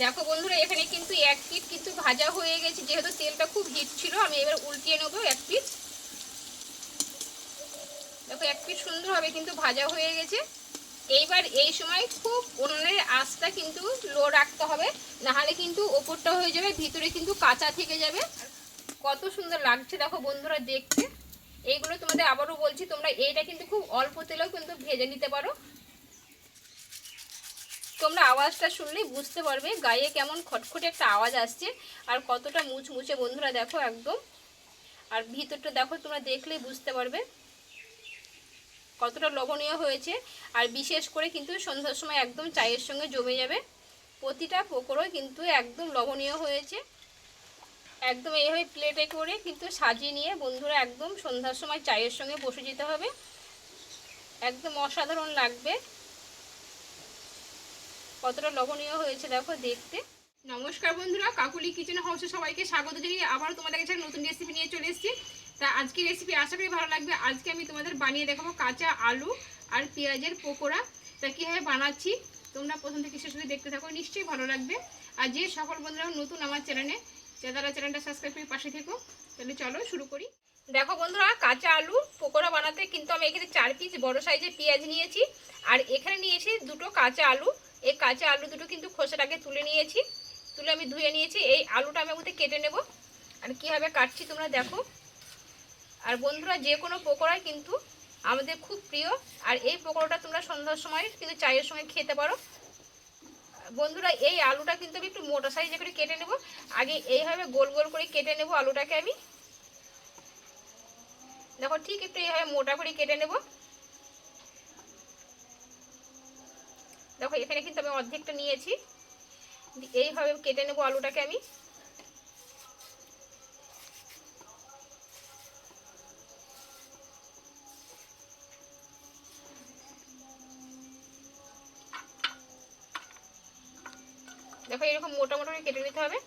দেখো বন্ধুরা, এখানে কিন্তু এক পিট কিন্তু ভাজা হয়ে গেছে। যেহেতু তেলটা খুব হিট ছিল, আমি এবার উল্টিয়ে নেব এক পিট দেখো, এক পিট সুন্দরভাবে কিন্তু ভাজা হয়ে গেছে। এইবার এই সময় খুব উনুনের আঁচটা কিন্তু লো রাখতে হবে। নাহলে কিন্তু ওপরটা হয়ে যাবে, ভিতরে কিন্তু কাঁচা থেকে যাবে। কত সুন্দর লাগছে দেখো বন্ধুরা, দেখতে। এইগুলো তোমাদের আবারও বলছি, তোমরা এইটা কিন্তু খুব অল্প তেলেও কিন্তু ভেজে নিতে পারো। তোমরা আওয়াজটা শুনলেই বুঝতে পারবে গায়ে কেমন খটখটে একটা আওয়াজ আসছে আর কতটা মুচমুচে বন্ধুরা দেখো একদম। আর ভিতরটা দেখো, তোমরা দেখলেই বুঝতে পারবে কতটা লবণীয় হয়েছে। আর বিশেষ করে কিন্তু সন্ধ্যার সময় একদম চায়ের সঙ্গে জমে যাবে। প্রতিটা পকোড়ো কিন্তু একদম লবণীয় হয়েছে। একদম এইভাবে প্লেটে করে কিন্তু সাজিয়ে নিয়ে বন্ধুরা একদম সন্ধ্যার সময় চায়ের সঙ্গে বসে যেতে হবে। একদম অসাধারণ লাগবে। কতটা লবণীয় হয়েছে দেখো দেখতে। নমস্কার বন্ধুরা, কাকুলি কিচেন হাউসে সবাইকে স্বাগত জানিয়ে আবার তোমাদের কাছে নতুন রেসিপি নিয়ে চলে এসেছি। তা আজকে রেসিপি আশা করি ভালো লাগবে। আজকে আমি তোমাদের বানিয়ে দেখাবো কাঁচা আলু আর পেঁয়াজের পকোড়া। তা কীভাবে বানাচ্ছি তোমরা প্রথম থেকে শেষ দেখতে থাকো, নিশ্চয়ই ভালো লাগবে। আর যে সকল বন্ধুরা নতুন আমার চ্যানেলে যারা চ্যানেলটা সাবস্ক্রাইব করে পাশে থেকো, তাহলে চলো শুরু করি। দেখো বন্ধুরা, কাঁচা আলু পকোড়া বানাতে কিন্তু আমি এখানে চার পিস বড় সাইজের পেঁয়াজ নিয়েছি। আর এখানে নিয়েছি দুটো কাঁচা আলু। এই কাঁচা আলু দুটো কিন্তু খোসাটাকে তুলে নিয়েছি। তুলে আমি ধুয়ে নিয়েছি। এই আলুটা আমি মধ্যে কেটে নেব। আর কীভাবে কাটছি তোমরা দেখো। আর বন্ধুরা, যে কোনো পকোড়াই কিন্তু আমাদের খুব প্রিয়। আর এই পকোড়াটা তোমরা সন্ধ্যার সময় কিন্তু চায়ের সঙ্গে খেতে পারো। বন্ধুরা, এই আলুটা কিন্তু আমি একটু মোটা সাইজে করে কেটে নেব। আগে এইভাবে গোল গোল করে কেটে নেব আলুটাকে আমি। দেখো, ঠিক একটু এইভাবে মোটা করে কেটে নেব। দেখো, এখানে কিন্তু আমি অর্ধেকটা নিয়েছি। এইভাবে কেটে নেব আলুটাকে আমি। দেখো, এরকম মোটা মোটা কেটে নিতে হবে।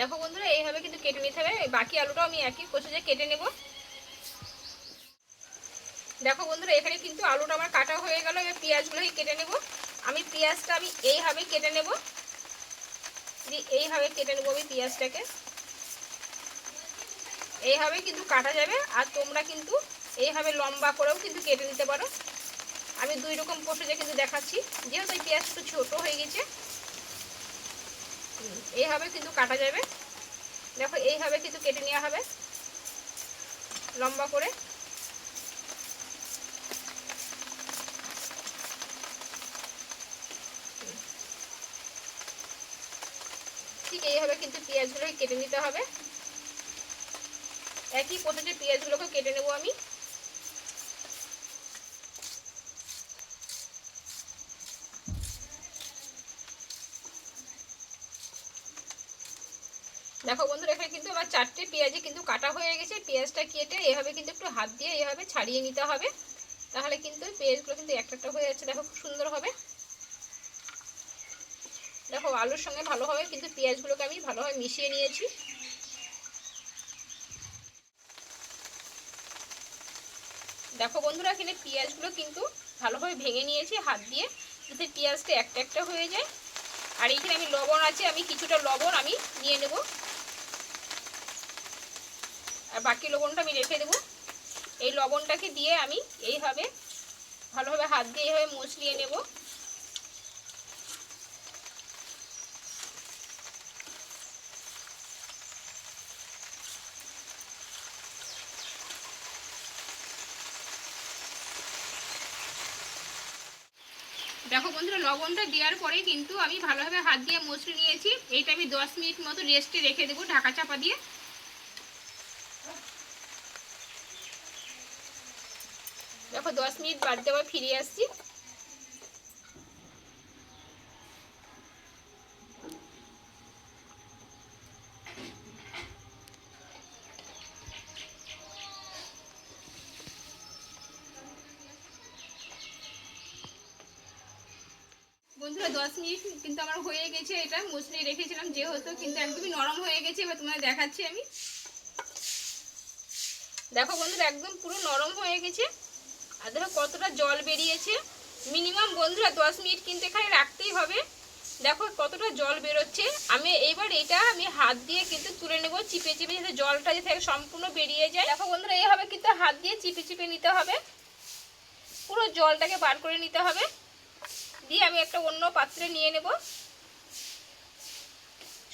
দেখো বন্ধুরা, এইভাবে কিন্তু কেটে নিতে হবে। বাকি আলুটাও আমি একই কোষে কেটে নেব। দেখো বন্ধুরা, এখানে কিন্তু আলুটা আমার কাটা হয়ে গেল। এবার পেঁয়াজগুলোকে কেটে নেব। আমি পেঁয়াজটা আমি এইভাবে কেটে নেব। এইভাবে কেটে নেব আমি পেঁয়াজটাকে। এইভাবে কিন্তু কাটা যাবে। আর তোমরা কিন্তু এইভাবে লম্বা করেও কিন্তু কেটে নিতে পারো। আমি দুই রকম পোষে কিন্তু দেখাচ্ছি। যেহেতু পেঁয়াজ একটু ছোটো হয়ে গেছে এইভাবে কিন্তু কাটা যাবে। দেখো, এইভাবে কিন্তু কেটে নেওয়া হবে। লম্বা করে। ঠিক এইভাবে কিন্তু পেঁয়াজগুলোকে কেটে নিতে হবে। একই পদ্ধতিতে পেঁয়াজগুলোকে কেটে নেব আমি দেখো বন্ধুরা এখানে কিন্তু আমার চারটে পেঁয়াজে কিন্তু কাটা হয়ে গেছে। পেঁয়াজটা কেটে এভাবে কিন্তু একটু হাত দিয়ে এভাবে ছাড়িয়ে নিতে হবে। তাহলে কিন্তু পেঁয়াজগুলো কিন্তু একটা একটা হয়ে যাচ্ছে। দেখো খুব সুন্দর হবে। দেখো আলুর সঙ্গে ভালোভাবে কিন্তু পেঁয়াজগুলোকে আমি ভালোভাবে মিশিয়ে নিয়েছি। দেখো বন্ধুরা, এখানে পেঁয়াজগুলো কিন্তু ভালোভাবে ভেঙে নিয়েছি হাত দিয়ে, যাতে পেঁয়াজটা একটা একটা হয়ে যায়। আর এইখানে আমি লবণ আছে, আমি কিছুটা লবণ আমি নিয়ে নেব। আর বাকি লবণটা আমি রেখে দেবো। এই লবণটাকে দিয়ে আমি এইভাবে ভালোভাবে হাত দিয়ে এইভাবে মুছলিয়ে নেব। দেখো বন্ধুরা, লবণটা দেওয়ার পরে কিন্তু আমি ভালোভাবে হাত দিয়ে মশলে নিয়েছি। এইটা আমি দশ মিনিট মতো রেস্টে রেখে দেবো ঢাকা চাপা দিয়ে। দেখো, দশ মিনিট বাদ দেওয়া ফিরে আসছি। বন্ধুরা, দশ মিনিট কিন্তু আমার হয়ে গেছে এটা। মুসলিয়ে রেখেছিলাম যে হতো কিন্তু একদমই নরম হয়ে গেছে, এবার তোমাদের দেখাচ্ছি আমি। দেখো বন্ধুরা, একদম পুরো নরম হয়ে গেছে। আর দেখো কতটা জল বেরিয়েছে। মিনিমাম বন্ধুরা দশ মিনিট কিন্তু এখানে রাখতেই হবে। দেখো কতটা জল বেরোচ্ছে। আমি এইবার এটা আমি হাত দিয়ে কিন্তু তুলে নেব, চিপে চিপে যাতে জলটা যে থেকে, সম্পূর্ণ বেরিয়ে যায়। দেখো বন্ধুরা, এইভাবে কিন্তু হাত দিয়ে চিপে চিপে নিতে হবে। পুরো জলটাকে বার করে নিতে হবে। দিয়ে আমি একটা অন্য পাত্রে নিয়ে নেব।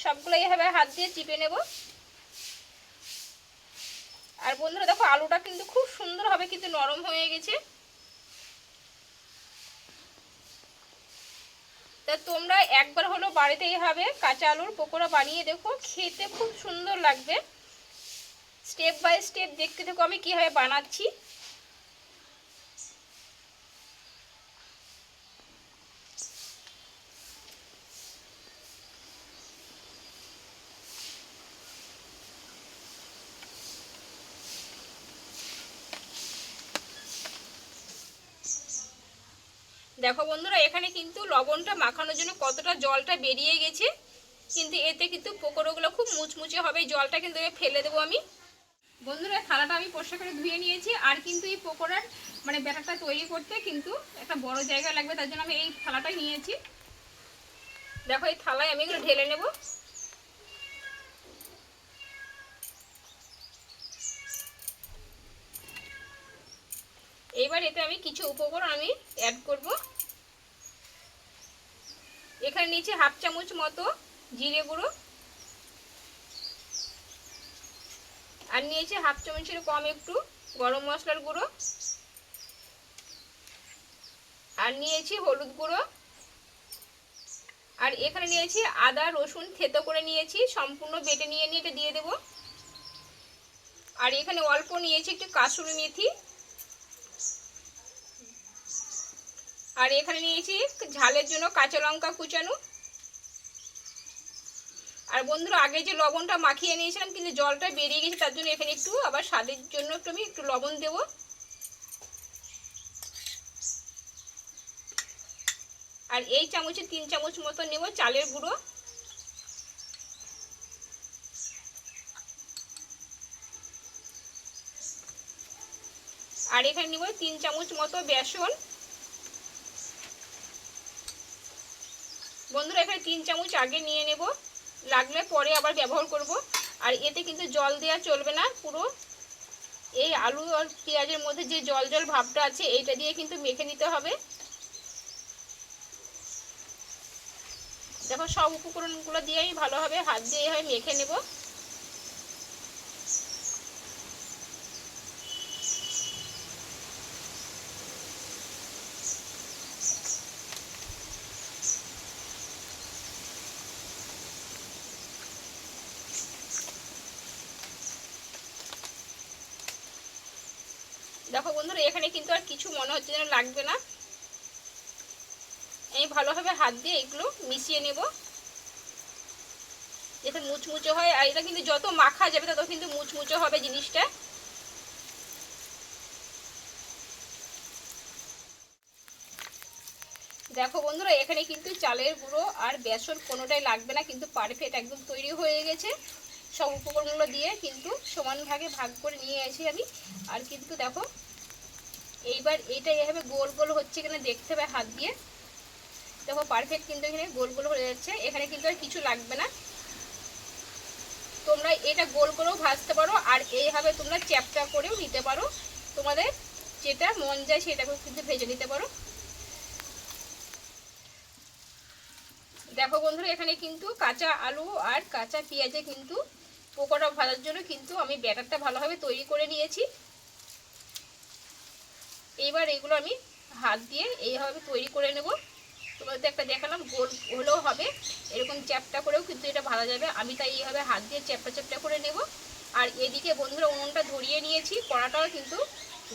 সবগুলো এইভাবে হাত দিয়ে চিপে নেব। আর বন্ধুরা দেখো, আলুটা কিন্তু খুব সুন্দরভাবে কিন্তু নরম হয়ে গেছে। তা তোমরা একবার হলো বাড়িতে এইভাবে কাঁচা আলুর পকোড়া বানিয়ে দেখো, খেতে খুব সুন্দর লাগবে। স্টেপ বাই স্টেপ দেখতে দেখো আমি কীভাবে বানাচ্ছি। দেখো বন্ধুরা, এখানে কিন্তু লবণটা মাখানোর জন্য কতটা জলটা বেরিয়ে গেছে, কিন্তু এতে কিন্তু পকোড়োগুলো খুব মুচমুচে হবে জলটা কিন্তু ফেলে দেবো আমি। বন্ধুরা, থালাটা আমি পরিষ্কার করে ধুয়ে নিয়েছি, আর কিন্তু এই পকোড়ার মানে ব্যাটারটা তৈরি করতে কিন্তু একটা বড় জায়গা লাগবে, তার জন্য আমি এই থালাটাই নিয়েছি। দেখো, এই থালায় আমি এগুলো ঢেলে নেব। এইবার এতে আমি কিছু উপকরণ আমি অ্যাড করব। এখানে নিচে হাফ চামচ মতো জিরে গুঁড়ো। আর নিয়েছি হাফ চামচের কম একটু গরম মশলার গুঁড়ো। আর নিয়েছি হলুদ গুঁড়ো। আর এখানে নিয়েছি আদা, রসুন থেতো করে নিয়েছি, সম্পূর্ণ বেটে নিয়ে নিয়ে এটা দিয়ে দেব। আর এখানে অল্প নিয়েছি একটু কাসুরি মেথি। আর এখানে নিয়েছি ঝালের জন্য কাঁচা লঙ্কা কুচানো। আর বন্ধুরা, আগে যে লবণটা মাখিয়ে নিয়েছিলাম, কিন্তু জলটা বেরিয়ে গেছে, তার জন্য এখানে একটু আবার স্বাদের জন্য একটু আমি একটু লবণ দেব। আর এই চামচে তিন চামচ মতো নেব চালের গুঁড়ো। আর এখানে নিব তিন চামচ মতো বেসন। বন্ধুরা, এখানে তিন চামচ আগে নিয়ে নেব। লাগলে পরে আবার ব্যবহার করব। আর এতে কিন্তু জল দেওয়া চলবে না, পুরো এই আলু আর পেঁয়াজের মধ্যে যে জল জল ভাবটা আছে, এইটা দিয়ে কিন্তু মেখে নিতে হবে। দেখো, সব উপকরণগুলো দিয়েই ভালোভাবে হাত দিয়ে মেখে নেব। দেখো বন্ধুরা, এখানে কিন্তু আর কিছু মনে হচ্ছে যেন লাগবে না। আমি ভালোভাবে হাত দিয়ে এগুলো মিশিয়ে নেব। যাতে মুচমুচে হয়, আর এটা কিন্তু যত মাখা যাবে, তত কিন্তু মুচমুচে হবে জিনিসটা। দেখো বন্ধুরা, এখানে কিন্তু চালের গুঁড়ো আর বেসন কোনোটাই লাগবে না, কিন্তু পারফেক্ট একদম তৈরি হয়ে গেছে। সব উপকরণগুলো দিয়ে কিন্তু সমান ভাগে ভাগ করে নিয়ে আসি আমি। আর কিন্তু দেখো এইবার এইটা এভাবে গোল গোল হচ্ছে কিনা দেখতে হবে, হাত দিয়ে। দেখো পারফেক্ট কিন্তু এখানে গোল গোল হয়ে যাচ্ছে। এখানে কিন্তু আর কিছু লাগবে না। তোমরা এটা গোল করেও ভাজতে পারো, আর এইভাবে তোমরা চ্যাপটা করেও নিতে পারো। তোমাদের যেটা মন যায় সেটাকেও কিন্তু ভেজে নিতে পারো। দেখো বন্ধুরা, এখানে কিন্তু কাঁচা আলু আর কাঁচা পেঁয়াজে কিন্তু পকোড়া ভাজার জন্য কিন্তু আমি ব্যাটারটা ভালোভাবে তৈরি করে নিয়েছি। এইবার এগুলো আমি হাত দিয়ে এইভাবে তৈরি করে নেব। তোমাদের একটা দেখালাম, গোল হলেও হবে। এরকম চ্যাপটা করেও কিন্তু এটা ভাজা যাবে। আমি তাই এইভাবে হাত দিয়ে চ্যাপটা চ্যাপটা করে নেব। আর এদিকে বন্ধুরা উনুনটা ধরিয়ে নিয়েছি। কড়াটাও কিন্তু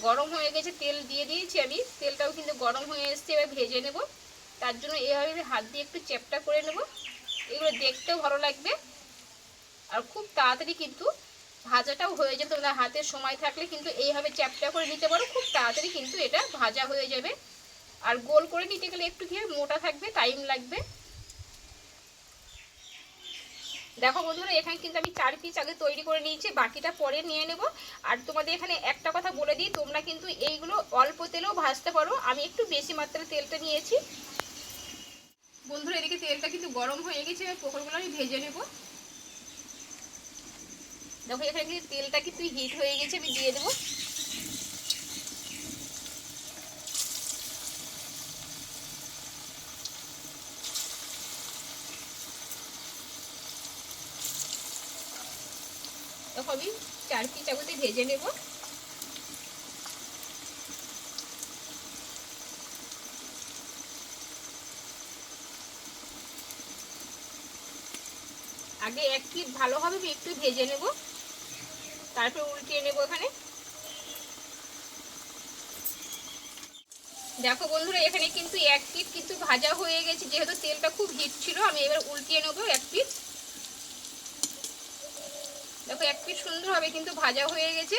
গরম হয়ে গেছে, তেল দিয়ে দিয়েছি আমি। তেলটাও কিন্তু গরম হয়ে এসছে, এবার ভেজে নেব। তার জন্য এইভাবে আমি হাত দিয়ে একটু চ্যাপটা করে নেব। এগুলো দেখতেও ভালো লাগবে। আর খুব তাড়াতাড়ি কিন্তু ভাজাটাও হয়ে যাবে, তোমাদের হাতে সময় থাকলে কিন্তু এইভাবে চ্যাপটা করে নিতে পারো, খুব তাড়াতাড়ি কিন্তু এটা ভাজা হয়ে যাবে। আর গোল করে নিতে গেলে একটু কি মোটা থাকবে, টাইম লাগবে। দেখো বন্ধুরা, এখানে কিন্তু আমি চার পিস আগে তৈরি করে নিয়েছি, বাকিটা পরে নিয়ে নেব। আর তোমাদের এখানে একটা কথা বলে দিই, তোমরা কিন্তু এইগুলো অল্প তেলেও ভাজতে পারো। আমি একটু বেশি মাত্রায় তেলটা নিয়েছি। বন্ধুরা, এদিকে তেলটা কিন্তু গরম হয়ে গেছে, এবার পকোড়গুলো আমি ভেজে নেব। দেখো, এখানে কিন্তু তেলটা কিন্তু হিট হয়ে গেছে, আমি দিয়ে দেবো। দেখো, আমি চার পিস আগুতে ভেজে নেব। আগে এক পিস ভালোভাবে আমি একটু ভেজে নেব। তারপর উল্টিয়ে নেব এখানে। দেখো বন্ধুরা, এখানে কিন্তু এক পিস কিন্তু ভাজা হয়ে গেছে। যেহেতু তেলটা খুব হিট ছিল, আমি এবার উল্টিয়ে নেব এক পিস দেখো, এক পিস সুন্দরভাবে কিন্তু ভাজা হয়ে গেছে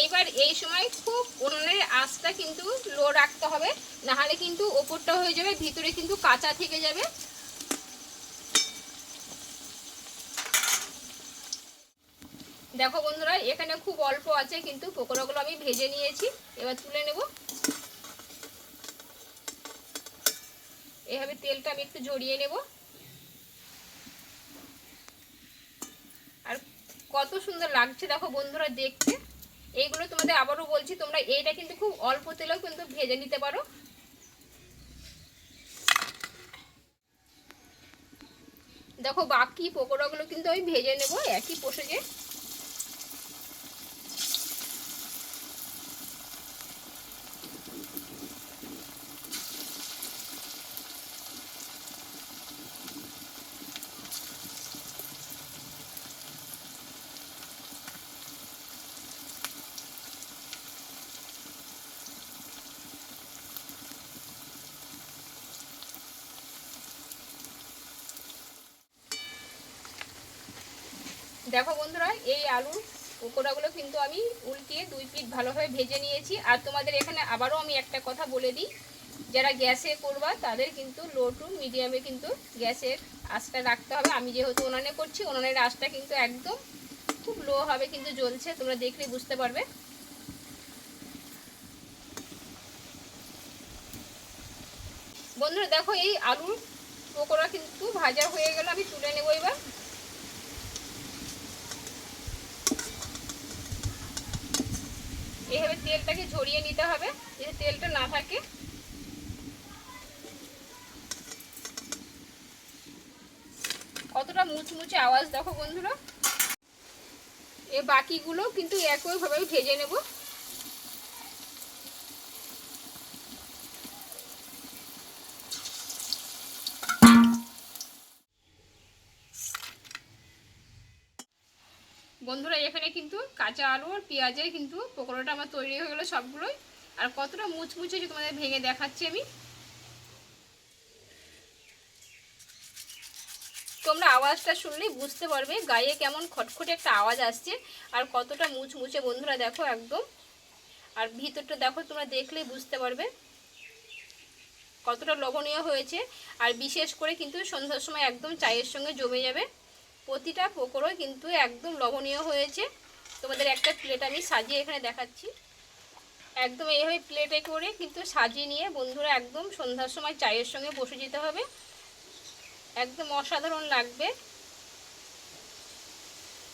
এইবার এই সময় খুব উনুনের আঁচটা কিন্তু লো রাখতে হবে, নাহলে কিন্তু ওপরটা হয়ে যাবে, ভিতরে কিন্তু কাঁচা থেকে যাবে। দেখো বন্ধুরা, এখানে খুব অল্প আছে, কিন্তু পকোড়াগুলো আমি ভেজে নিয়েছি, এবার তুলে নেব। এভাবে তেলটা আমি একটু ঝরিয়ে নেব। আর কত সুন্দর লাগছে, দেখো বন্ধুরা, দেখতে। এইগুলো তোমাদের আবারও বলছি, তোমরা এইটা কিন্তু খুব অল্প তেলেও কিন্তু ভেজে নিতে পারো। দেখো বাকি পকোড়াগুলো কিন্তু আমি ভেজে নেব একই পোষেজে দেখো বন্ধুরা, এই আলুর পকোড়াগুলো কিন্তু আমি উল্টিয়ে দুই পিঠ ভালোভাবে ভেজে নিয়েছি। আর তোমাদের এখানে আবারও আমি একটা কথা বলে দিই, যারা গ্যাসে করবা তাদের কিন্তু লো টু মিডিয়ামে কিন্তু গ্যাসের আঁচটা রাখতে হবে। আমি যেহেতু উনানে করছি, উনানের আঁচটা কিন্তু একদম খুব লো হবে, কিন্তু জ্বলছে, তোমরা দেখলে বুঝতে পারবে। বন্ধুরা, দেখো এই আলুর পকোড়া কিন্তু ভাজা হয়ে গেল, আমি তুলে নেব এবার। এইভাবে তেলটাকে ঝরিয়ে নিতে হবে যে তেলটা না থাকে। কতটা মুচমুচে আওয়াজ দেখো বন্ধুরা। এ বাকিগুলো কিন্তু একইভাবে ভেজে নেব। বন্ধুরা, এখানে কিন্তু কাঁচা আলু আর পেঁয়াজের কিন্তু পকোড়াটা আমার তৈরি হয়ে গেলো সবগুলোই। আর কতটা মুচমুচে তোমাদের ভেঙে দেখাচ্ছি আমি। তোমরা আওয়াজটা শুনলেই বুঝতে পারবে গায়ে কেমন খটখটে একটা আওয়াজ আসছে আর কতটা মুচমুচে বন্ধুরা দেখো একদম। আর ভিতরটা দেখো, তোমরা দেখলেই বুঝতে পারবে কতটা লবণীয় হয়েছে। আর বিশেষ করে কিন্তু সন্ধ্যার সময় একদম চায়ের সঙ্গে জমে যাবে। প্রতিটা পকোড়ো কিন্তু একদম লবণীয় হয়েছে। তোমাদের একটা প্লেট আমি সাজিয়ে এখানে দেখাচ্ছি। একদম এইভাবে প্লেটে করে কিন্তু সাজিয়ে নিয়ে বন্ধুরা একদম সন্ধ্যার সময় চায়ের সঙ্গে বসে যেতে হবে। একদম অসাধারণ লাগবে।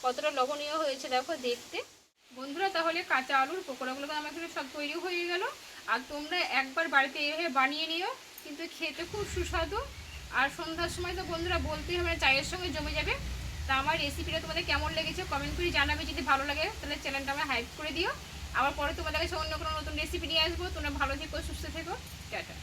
কতটা লবণীয় হয়েছে দেখো দেখতে। বন্ধুরা তাহলে কাঁচা আলুর পকোড়াগুলো এখানে সব তৈরি হয়ে গেল। আর তোমরা একবার বাড়িতে এইভাবে বানিয়ে নিও, কিন্তু খেতে খুব সুস্বাদু। আর সন্ধ্যার সময় তো বন্ধুরা বলতেই হবে চায়ের সঙ্গে জমে যাবে। তা আমার রেসিপিটা তোমাদের কেমন লেগেছে কমেন্ট করে জানাবে। যদি ভালো লাগে, তাহলে চ্যানেলটা আমার হাইপ করে দিও। আবার পরে তোমাদের কাছে অন্য কোনো নতুন রেসিপি নিয়ে আসব। তোমরা ভালো থেকো, সুস্থ থেকো। টাটা।